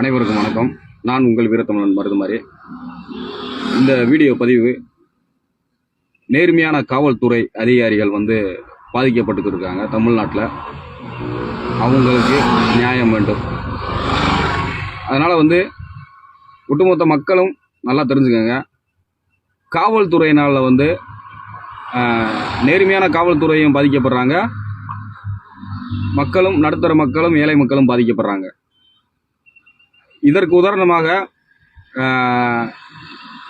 அனைவருக்கும் வணக்கம். நான் உங்கள் வீரத்தமிழன் மருதுமாரி. இந்த வீடியோ பதிவு நேர்மையான காவல்துறை அதிகாரிகள் வந்து பாதிக்கப்பட்டு இருக்காங்க தமிழ்நாட்டில். அவங்களுக்கு நியாயம் வேண்டும். அதனால் வந்து ஒட்டுமொத்த மக்களும் நல்லா தெரிஞ்சுக்கோங்க. காவல்துறையினால் வந்து நேர்மையான காவல்துறையும் பாதிக்கப்படுறாங்க. மக்களும் நடுத்தர மக்களும் ஏழை மக்களும் பாதிக்கப்படுறாங்க. இதற்கு உதாரணமாக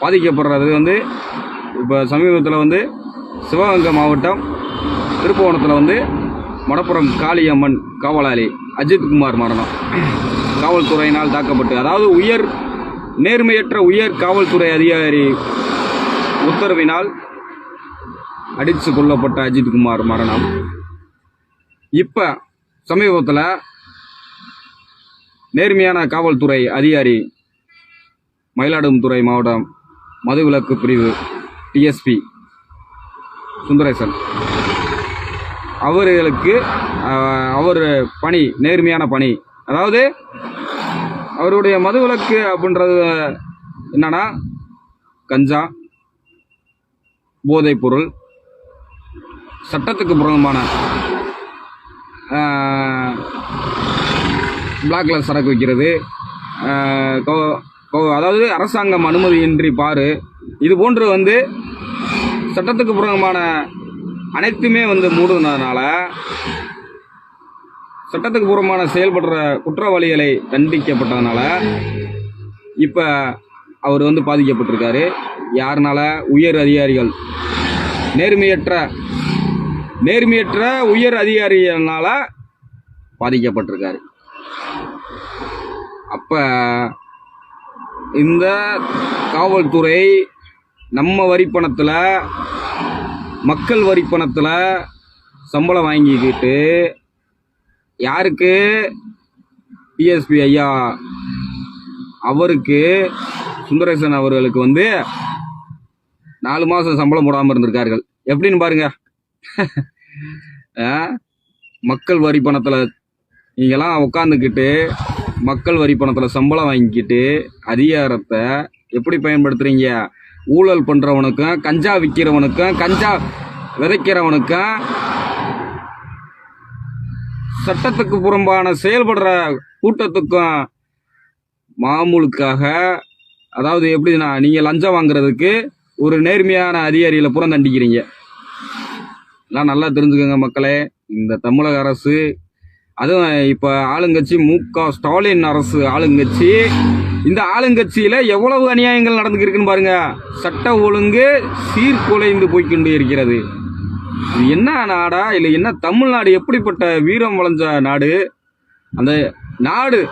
பாதிக்கப்படுறது வந்து இப்போ சமீபத்தில் வந்து சிவகங்கை மாவட்டம் திருப்புவனத்தில் வந்து மடப்புறம் காளியம்மன் காவலாளி அஜித்குமார் மரணம். காவல்துறையினால் தாக்கப்பட்டு அதாவது உயர் நேர்மையற்ற உயர் காவல்துறை அதிகாரி உத்தரவினால் அடித்து கொல்லப்பட்ட அஜித்குமார் மரணம். இப்போ சமீபத்தில் நேர்மையான காவல்துறை அதிகாரி மயிலாடுதுறை மாவட்டம் மதுவிலக்கு பிரிவு டிஎஸ்பி சுந்தரேசன். அவர்களுக்கு அவர் பணி நேர்மையான பணி. அதாவது அவருடைய மதுவிலக்கு அப்படின்றது என்னன்னா கஞ்சா போதைப்பொருள் சட்டத்துக்கு புறமான பிளாக்ல சரக்கு வைக்கிறது. அதாவது அரசாங்கம் அனுமதியின்றி பாரு. இது போன்று வந்து சட்டத்துக்கு புறமான அனைத்துமே வந்து மூடுனதுனால சட்டத்துக்கு புறமான செயல்படுற குற்றவாளிகளை தண்டிக்கப்பட்டதுனால இப்போ அவர் வந்து பாதிக்கப்பட்டிருக்காரு. யாருனால? உயர் அதிகாரிகள். நேர்மையற்ற நேர்மையற்ற உயர் அதிகாரிகளால பாதிக்கப்பட்டிருக்காரு. அப்போ இந்த காவல்துறை நம்ம வரிப்பணத்தில் மக்கள் வரிப்பணத்தில் சம்பளம் வாங்கிக்கிட்டு யாருக்கு? டிஎஸ்பி ஐயா அவருக்கு சுந்தரேசன் அவர்களுக்கு வந்து நாலு மாதம் சம்பளம் போடாமல் இருந்திருக்கார்கள். எப்படின்னு பாருங்க. மக்கள் வரி பணத்தில் நீங்களாம் உட்காந்துக்கிட்டு மக்கள் வரி பணத்தில் சம்பளம் வாங்கிக்கிட்டு அதிகாரத்தை எப்படி பயன்படுத்துகிறீங்க ஊழல் பண்ணுறவனுக்கும் கஞ்சா விற்கிறவனுக்கும் கஞ்சா விதைக்கிறவனுக்கும் சட்டத்துக்கு புறம்பான செயல்படுற கூட்டத்துக்கும் மாமூலுக்காக அதாவது எப்படின்னா நீங்கள் லஞ்சம் வாங்குறதுக்கு ஒரு நேர்மையான அதிகாரிகளை புறம் தண்டிக்கிறீங்க எல்லாம் நல்லா தெரிஞ்சுக்கோங்க மக்களே இந்த தமிழக அரசு அதுவும் இப்போ ஆளுங்கட்சி மு க ஸ்டாலின் அரசு ஆளுங்கட்சி. இந்த ஆளுங்கட்சியில் எவ்வளவு அநியாயங்கள் நடந்துக்கிருக்குன்னு பாருங்கள் சட்ட ஒழுங்கு சீர்குலைந்து போய்க்கொண்டு இருக்கிறது இது என்ன நாடா? இல்லை என்ன தமிழ்நாடு எப்படிப்பட்ட வீரம் வளைஞ்ச நாடு? அந்த நாடு.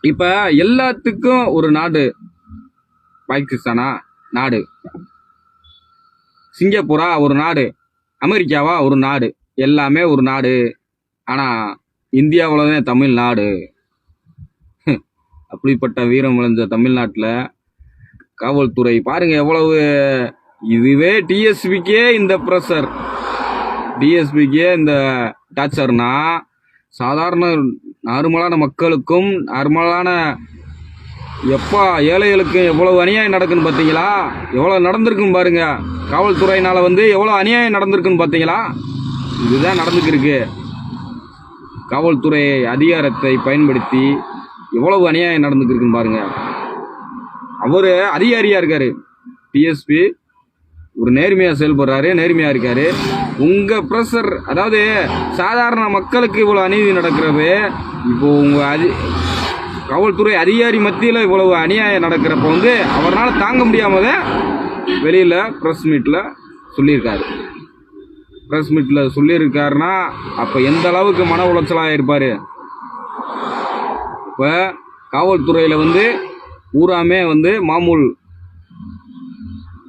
இப்போ எல்லாத்துக்கும் ஒரு நாடு. பாகிஸ்தானா? நாடு. சிங்கப்பூரா ஒரு நாடு. அமெரிக்காவா? ஒரு நாடு. எல்லாமே ஒரு நாடு. ஆனால் இந்தியாவில் தான் தமிழ்நாடு. அப்படிப்பட்ட வீரம் விளைஞ்ச தமிழ்நாட்டில் காவல்துறை பாருங்க எவ்வளவு இதுவே டிஎஸ்பிக்கே இந்த ப்ரெஷர். டிஎஸ்பிக்கே இந்த டார்ச்சர்னா சாதாரண நார்மலான மக்களுக்கும் நார்மலான எப்பா ஏழைகளுக்கும் எவ்வளவு அநியாயம் நடக்குன்னு பார்த்தீங்களா எவ்வளோ நடந்திருக்குன்னு பாருங்க. காவல்துறையினால் வந்து எவ்வளோ அநியாயம் நடந்திருக்குன்னு பார்த்தீங்களா இதுதான் நடந்துக்கிருக்கு. காவல்துறை அதிகாரத்தை பயன்படுத்தி எவ்வளவு அநியாயம் நடந்துக்கிருக்குன்னு பாருங்க. அவர் அதிகாரியாக இருக்கார். டிஎஸ்பி ஒரு நேர்மையாக செயல்படுறாரு நேர்மையாக இருக்காரு. உங்கள் ப்ரெஷர் அதாவது சாதாரண மக்களுக்கு இவ்வளோ அநீதி நடக்கிறது இப்போ உங்கள் அதி காவல்துறை அதிகாரி மத்தியில் இவ்வளவு அநியாயம் நடக்கிறப்ப வந்து அவரால் தாங்க முடியாமல் வெளியில் ப்ரெஸ் மீட்டில் சொல்லியிருக்காரு. ப்ரெஸ் மீட்டில் சொல்லியிருக்காருன்னா அப்போ எந்த அளவுக்கு மன உளைச்சலாக இருப்பார் இப்போ காவல்துறையில் வந்து பூராமே வந்து மாமூல்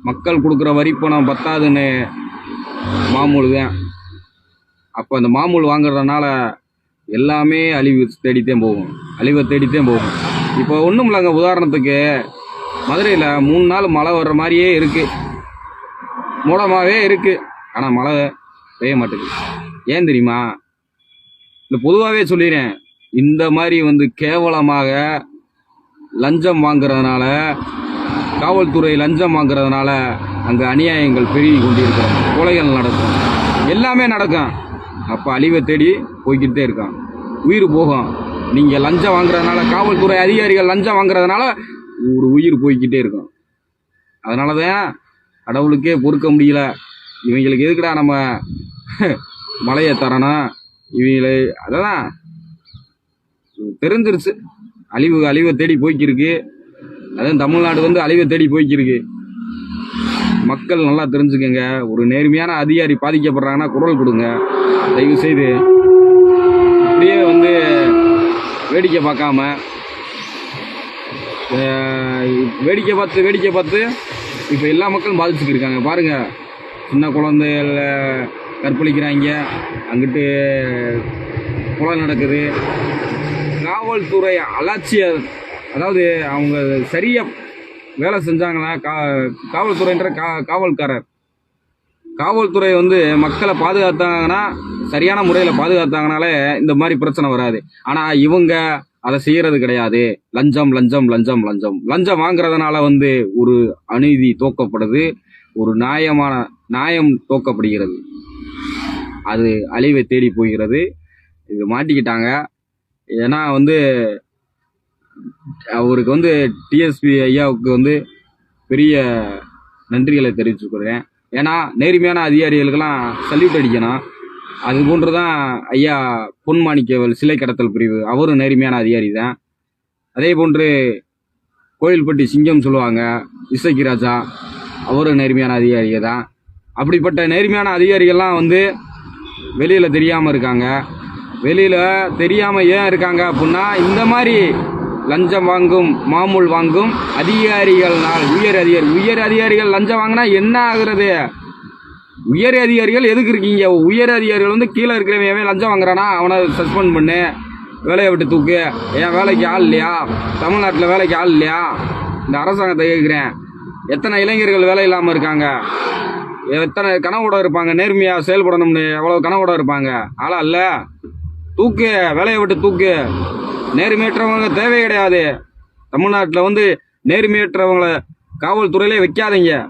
மக்கள் கொடுக்குற வரி பணம் பத்தாதுன்னு மாமூல் தான். அப்போ அந்த மாமூல் வாங்குறதுனால எல்லாமே அழிவு தேடித்தான் போகும். அழிவை தேடித்தான் போகும். இப்போ ஒன்றும் இல்லைங்க உதாரணத்துக்கு மதுரையில் மூணு நாள் மழை வர்ற மாதிரியே இருக்குது மூடமாகவே இருக்குது ஆனால் மழை செய்ய மாட்டேங்குது. ஏன் தெரியுமா? இல்லை பொதுவாகவே சொல்லிடுறேன் இந்த மாதிரி வந்து கேவலமாக லஞ்சம் வாங்குறதுனால காவல்துறை லஞ்சம் வாங்குறதுனால அங்கே அநியாயங்கள் பெருகி கொண்டிருக்கிறோம் கொலைகள் நடக்கும். எல்லாமே நடக்கும். அப்போ அழிவை தேடி போய்கிட்டே இருக்கான். உயிர் போகும். நீங்கள் லஞ்சம் வாங்குறதுனால காவல்துறை அதிகாரிகள் லஞ்சம் வாங்குறதுனால ஒரு உயிர் போய்கிட்டே இருக்கும். அதனால தான் கடவுளுக்கே பொறுக்க முடியல. இவங்களுக்கு எதுக்குடா நம்ம மலையை தரணும்? இவங்களை அதான் தெரிஞ்சிருச்சு. அழிவு அழிவை தேடி போய்க்கிருக்கு. அதுவும் தமிழ்நாடு வந்து அழிவை தேடி போய்க்கிருக்கு. மக்கள் நல்லா தெரிஞ்சுக்கங்க. ஒரு நேர்மையான அதிகாரி பாதிக்கப்படுறாங்கன்னா குரல் கொடுங்க. தயவு செய்து அப்படியே வந்து வேடிக்கை பார்க்காம வேடிக்கை பார்த்து வேடிக்கை பார்த்து இப்போ எல்லா மக்களும் பாதிச்சுக்கிருக்காங்க இருக்காங்க. சின்ன குழந்தைகள் கற்பழிக்கிறாங்க. அங்கிட்டு கொலை நடக்குது. காவல்துறை அலட்சிய அதாவது அவங்க சரியாக வேலை செஞ்சாங்களா? கா காவல்துறைன்ற கா காவல்காரர். காவல்துறை வந்து மக்களை பாதுகாத்தாங்கன்னா சரியான முறையில் பாதுகாத்தாங்கனாலே இந்த மாதிரி பிரச்சனை வராது. ஆனால் இவங்க அதை செய்யறது கிடையாது. லஞ்சம் லஞ்சம் லஞ்சம் லஞ்சம். லஞ்சம் வாங்குறதுனால வந்து ஒரு அநீதி தோக்கப்படுது. ஒரு நியாயமான நியாயம் தோக்கப்படுகிறது. அது அழிவை தேடி போகிறது. இது மாட்டிக்கிட்டாங்க. ஏன்னா வந்து அவருக்கு வந்து டிஎஸ்பி ஐயாவுக்கு வந்து பெரிய நன்றிகளை தெரிவிச்சுக்கிறேன். ஏன்னா நேர்மையான அதிகாரிகளுக்கெல்லாம் சல்யூட் அடிக்கணும். அது போன்று தான் ஐயா பொன்மாணிக்கவல் சிலை கடத்தல் பிரிவு. அவரும் நேர்மையான அதிகாரி தான் அதே போன்று கோயில்பட்டி சிங்கம் சொல்லுவாங்க இசைக்கு ராஜா. அவரும் நேர்மையான அதிகாரிகள் தான் அப்படிப்பட்ட நேர்மையான அதிகாரிகள்லாம் வந்து வெளியில் தெரியாமல் இருக்காங்க. வெளியில் தெரியாமல் ஏன் இருக்காங்க அப்படின்னா இந்த மாதிரி லஞ்சம் வாங்கும் மாமூல் வாங்கும் அதிகாரிகள்னால் உயர் அதிகாரி உயர் அதிகாரிகள் லஞ்சம் வாங்கினா என்ன ஆகுறது? உயர் அதிகாரிகள் எதுக்கு இருக்கீங்க? உயர் அதிகாரிகள் வந்து கீழே இருக்கிறவன் லஞ்சம் வாங்குறானா? அவனை சஸ்பெண்ட் பண்ணு. வேலையை விட்டு தூக்கு. ஏன் வேலைக்கு ஆள் இல்லையா? தமிழ்நாட்டில் வேலைக்கு ஆள் இல்லையா? இந்த அரசாங்கத்தை கேட்குறேன். எத்தனை இளைஞர்கள் வேலை இல்லாமல் இருக்காங்க? எத்தனை கனவோட இருப்பாங்க? நேர்மையாக செயல்படணும்னு எவ்வளோ கனவோட இருப்பாங்க? ஆளா இல்லை? தூக்கு வேலையை விட்டு தூக்கு. நேர்மையற்றவங்க தேவை கிடையாது. தமிழ்நாட்டில் வந்து நேர்மையற்றவங்களை காவல்துறையிலே வைக்காதீங்க.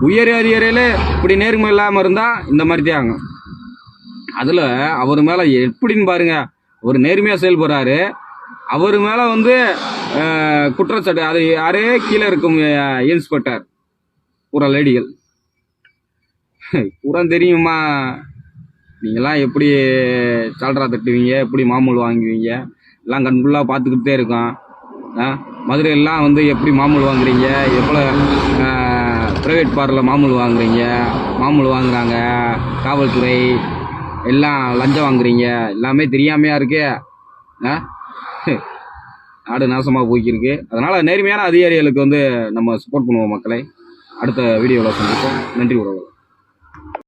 உயர் அதிகாரியிலே இப்படி நேர்மை இல்லாமல் இருந்தால் இந்த மாதிரி தாங்க அதில் அவர் மேலே எப்படின்னு பாருங்கள் அவர் நேர்மையாக செயல்படுறாரு. அவர் மேலே வந்து குற்றச்சாட்டு அது யாரே கீழே இருக்கும் இன்ஸ்பெக்டர் பூரா லேடிகள். பூரா தெரியுமா? நீங்களாம் எப்படி சால்ரா தட்டுவீங்க? எப்படி மாமூல் வாங்குவீங்க? எல்லாம் கண்ஃபுல்லாக பார்த்துக்கிட்டே இருக்கோம். ஆ மதுரையெல்லாம் வந்து எப்படி மாமூல் வாங்குறீங்க? எவ்வளோ ப்ரைவேட் பாரில் மாமூல் வாங்குறீங்க? மாமூல் வாங்குறாங்க காவல்துறை எல்லாம் லஞ்சம் வாங்குறீங்க? எல்லாமே தெரியாமையா இருக்கே? ஆ நாடு நாசமாக போய்க்கிருக்கு. அதனால் நேர்மையான அதிகாரிகளுக்கு வந்து நம்ம சப்போர்ட் பண்ணுவோம் மக்களை. அடுத்த வீடியோவில் சந்திப்போம். நன்றி உறவுகள்.